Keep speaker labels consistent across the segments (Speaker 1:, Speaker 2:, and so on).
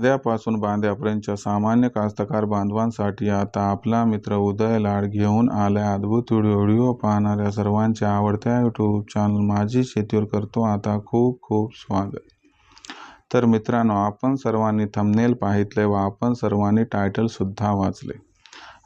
Speaker 1: उद्यापासून बांध्यापर्यंतच्या सामान्य कास्तकार बांधवांसाठी आता आपला मित्र उदय लाड घेऊन आलाय. अद्भुत व्हिडिओ व्हिडिओ पाहणाऱ्या सर्वांच्या आवडत्या यूट्यूब चॅनल माझी शेतीवर करतो. आता खूप खूप स्वागत. तर मित्रांनो आपण सर्वांनी थंबनेल पाहितले व आपण सर्वांनी टायटलसुद्धा वाचले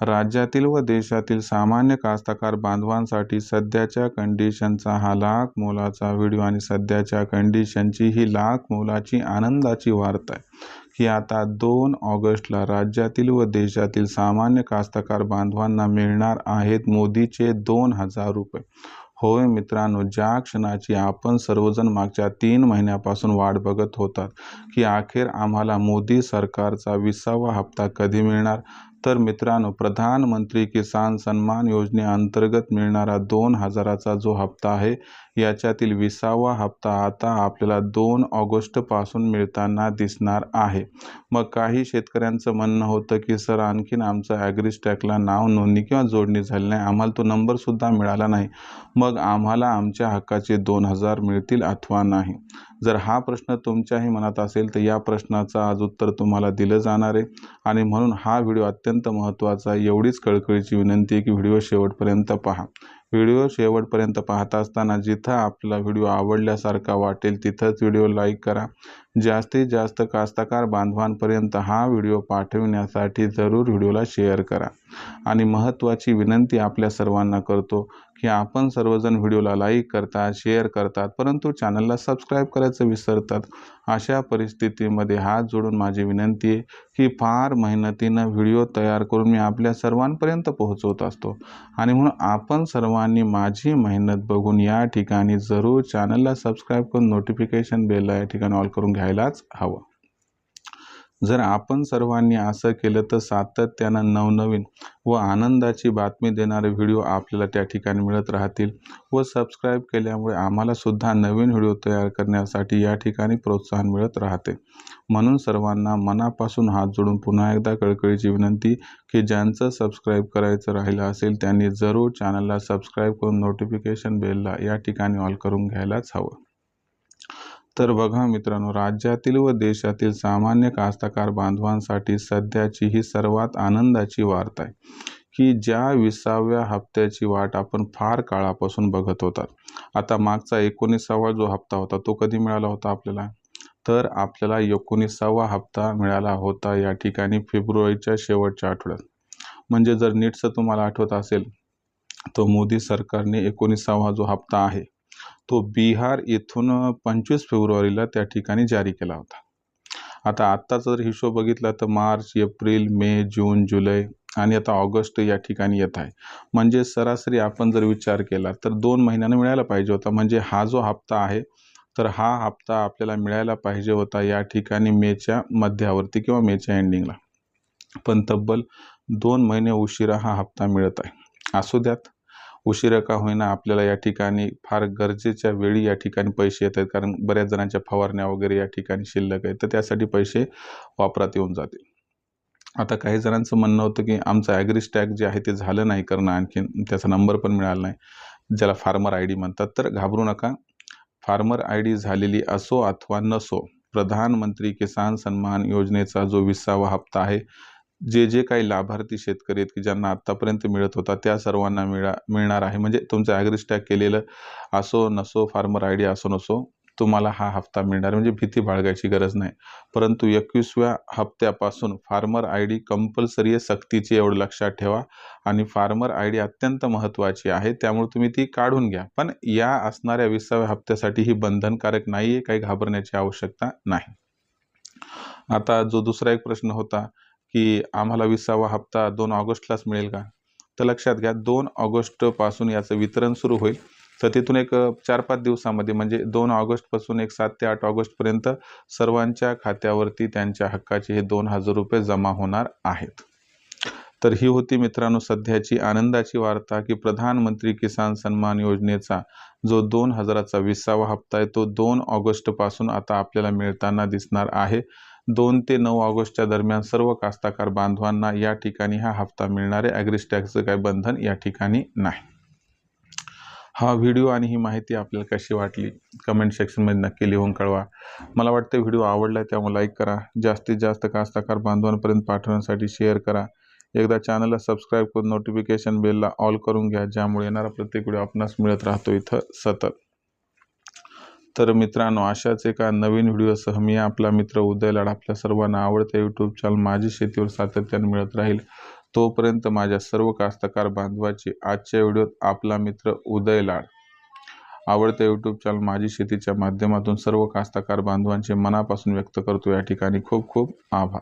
Speaker 1: राज्यातील व देशातील सामान्य कास्तकार बांधवांसाठी सध्याच्या कंडिशनचा हा लाख मोलाचा व्हिडिओ आणि सध्याच्या कंडिशनची ही लाख मोलाची आनंदाची वार्ता आहे की आता दोन ऑगस्टला राज्यातील व देशातील सामान्य कास्तकार बांधवांना मिळणार आहेत मोदीचे दोन हजार रुपये. होय मित्रांनो ज्या क्षणाची आपण सर्वजण मागच्या तीन महिन्यापासून वाट बघत होतात की अखेर आम्हाला मोदी सरकारचा विसावा हप्ता कधी मिळणार? तर मित्रांनो प्रधानमंत्री किसान सन्मान योजनेअंतर्गत मिळणारा दोन हजाराचा जो हप्ता आहे याच्यातील विसावा हप्ता आता आपल्याला दोन ऑगस्टपासून मिळताना दिसणार आहे. मग काही शेतकऱ्यांचं म्हणणं होतं की सर आणखीन आमचं ॲग्रीस्टॅकला नाव नोंदणी किंवा जोडणी झाली नाही. आम्हाला तो नंबरसुद्धा मिळाला नाही. मग आम्हाला आमच्या हक्काचे दोन हजार मिळतील अथवा नाही. जर हा प्रश्न तुमच्याही मनात असेल तर या प्रश्नाचं आज उत्तर तुम्हाला दिलं जाणार आहे. आणि म्हणून हा व्हिडिओ अत्यंत महत्त्वाचा एवढीच कळकळीची विनंती आहे की व्हिडिओ शेवटपर्यंत पहा. व्हिडिओ शेवटपर्यंत पाहत असताना जिथं आपला व्हिडिओ आवडल्यासारखा वाटेल तिथंच व्हिडिओ लाईक करा. जास्तीत जास्त कास्तकार बांधवांपर्यंत हा व्हिडिओ पाठविण्यासाठी जरूर व्हिडिओला शेअर करा. आणि महत्त्वाची विनंती आपल्या सर्वांना करतो की आपण सर्वजण व्हिडिओला लाईक करतात शेअर करतात परंतु चॅनलला सबस्क्राईब करायचं विसरतात अशा परिस्थितीमध्ये हात जोडून माझी विनंती आहे की फार मेहनतीनं व्हिडिओ तयार करून मी आपल्या सर्वांपर्यंत पोहोचवत असतो. आणि म्हणून आपण सर्वांनी माझी मेहनत बघून या ठिकाणी जरूर चॅनलला सबस्क्राईब करून नोटिफिकेशन बेलला या ठिकाणी ऑल करून घ्यायलाच हवं. जर आपण सर्वांनी असं केलं तर सातत्यानं नवनवीन व आनंदाची बातमी देणारे व्हिडिओ आपल्याला त्या ठिकाणी मिळत राहतील व सबस्क्राईब केल्यामुळे आम्हाला सुद्धा नवीन व्हिडिओ तयार करण्यासाठी या ठिकाणी प्रोत्साहन मिळत राहते. म्हणून सर्वांना मनापासून हात जोडून पुन्हा एकदा कळकळीची विनंती की ज्यांचं सबस्क्राईब करायचं राहिलं असेल त्यांनी जरूर चॅनलला सबस्क्राईब करून नोटिफिकेशन बेलला या ठिकाणी ऑल करून घ्यायलाच हवं. तर बघा मित्रांनो राज्यातील व देशातील सामान्य कास्तकार बांधवांसाठी सध्याची ही सर्वात आनंदाची वार्ता आहे की ज्या विसाव्या हप्त्याची वाट आपण फार काळापासून बघत होतात. आता मागचा एकोणीसावा जो हप्ता होता तो कधी मिळाला होता आपल्याला? तर आपल्याला एकोणीसावा हप्ता मिळाला होता या ठिकाणी फेब्रुवारीच्या शेवटच्या आठवड्यात. म्हणजे जर नीटचं तुम्हाला आठवत असेल तर मोदी सरकारने एकोणीसावा जो हप्ता आहे तो बिहार येथून पंचवीस फेब्रुवारीला त्या ठिकाणी जारी केला होता. आता आत्ताचा जर हिशोब बघितला तर मार्च एप्रिल मे जून जुलै आणि आता ऑगस्ट या ठिकाणी येत आहे. म्हणजे सरासरी आपण जर विचार केला तर दोन महिन्यानं मिळायला पाहिजे होता. म्हणजे हा जो हप्ता आहे तर हा हप्ता आपल्याला मिळायला पाहिजे होता या ठिकाणी मेच्या मध्यावरती किंवा मेच्या एंडिंगला. पण तब्बल दोन महिने उशिरा हा हप्ता मिळत आहे. असू द्यात उशिरा का होईना आपल्याला या ठिकाणी फार गरजेच्या वेळी या ठिकाणी पैसे येत आहेत. कारण बऱ्याच जणांच्या फवारण्या वगैरे या ठिकाणी शिल्लक आहेत. तर त्यासाठी पैसे वापरात येऊन जातील. आता काही जणांचं म्हणणं होतं की आमचं ॲग्रिस्टॅग जे आहे ते झालं नाही करणं आणखीन. त्याचा नंबर पण मिळाला नाही. ज्याला फार्मर आय डी म्हणतात. तर घाबरू नका. फार्मर आय डी झालेली असो अथवा नसो प्रधानमंत्री किसान सन्मान योजनेचा जो विसावा हप्ता आहे जे जे काही लाभार्थी शेतकरी आहेत की ज्यांना आत्तापर्यंत मिळत होता त्या सर्वांना मिळा मिळणार आहे. म्हणजे तुमचं ॲग्रिस्टॅग केलेलं असो नसो फार्मर आय डी असो नसो तुम्हाला हा हप्ता मिळणार म्हणजे भीती बाळगायची गरज नाही. परंतु एकवीसव्या हप्त्यापासून फार्मर आय डी कंपल्सरी आहे सक्तीची एवढं लक्षात ठेवा. आणि फार्मर आय डी अत्यंत महत्त्वाची आहे त्यामुळे तुम्ही ती काढून घ्या. पण या असणाऱ्या विसाव्या हप्त्यासाठी ही बंधनकारक नाही आहे काही घाबरण्याची आवश्यकता नाही. आता जो दुसरा एक प्रश्न होता की आम्हाला विसावा हप्ता दोन ऑगस्टलाच मिळेल का? तर लक्षात घ्या दोन ऑगस्टपासून याचं वितरण सुरू होईल. तर तिथून एक चार पाच दिवसामध्ये म्हणजे दोन ऑगस्टपासून एक सात ते आठ ऑगस्टपर्यंत सर्वांच्या खात्यावरती त्यांच्या हक्काचे हे दोन हजार रुपये जमा होणार आहेत. तर ही होती मित्रांनो सध्याची आनंदाची वार्ता की प्रधानमंत्री किसान सन्मान योजनेचा जो दोन हजाराचा विसावा हप्ता आहे तो दोन ऑगस्टपासून आता आपल्याला मिळताना दिसणार आहे. दोन ते नऊ ऑगस्टच्या दरम्यान सर्व कास्ताकार बांधवांना या ठिकाणी हा हप्ता मिळणार आहे ॲग्रिस्टॅगचं काय बंधन या ठिकाणी नाही. हा व्हिडिओ आणि ही माहिती आपल्याला कशी वाटली? कमेंट सेक्शनमध्ये नक्की लिहून कळवा. मला वाटतं व्हिडिओ आवडला आहे त्यामुळे लाईक करा. जास्तीत जास्त कास्ताकार बांधवांपर्यंत पाठवण्यासाठी शेअर करा. एकदा चॅनलला सबस्क्राईब करून नोटिफिकेशन बेलला ऑल करून घ्या ज्यामुळे येणारा प्रत्येक व्हिडिओ आपणास मिळत राहतो. इथं सतत. तर मित्रांनो अशाच एका नवीन व्हिडिओसह मी आपला मित्र उदय लाड आपल्या सर्वांना आवडत्या यूट्यूब चॅनल माझी शेतीवर सातत्याने मिळत राहील. तोपर्यंत माझ्या सर्व कास्तकार बांधवाची आजच्या व्हिडिओत आपला मित्र उदय लाड. आवडत्या यूट्यूब चॅनल माझी शेतीच्या माध्यमातून सर्व कास्तकार बांधवांचे मनापासून व्यक्त करतो. या ठिकाणी खूप खूप आभार.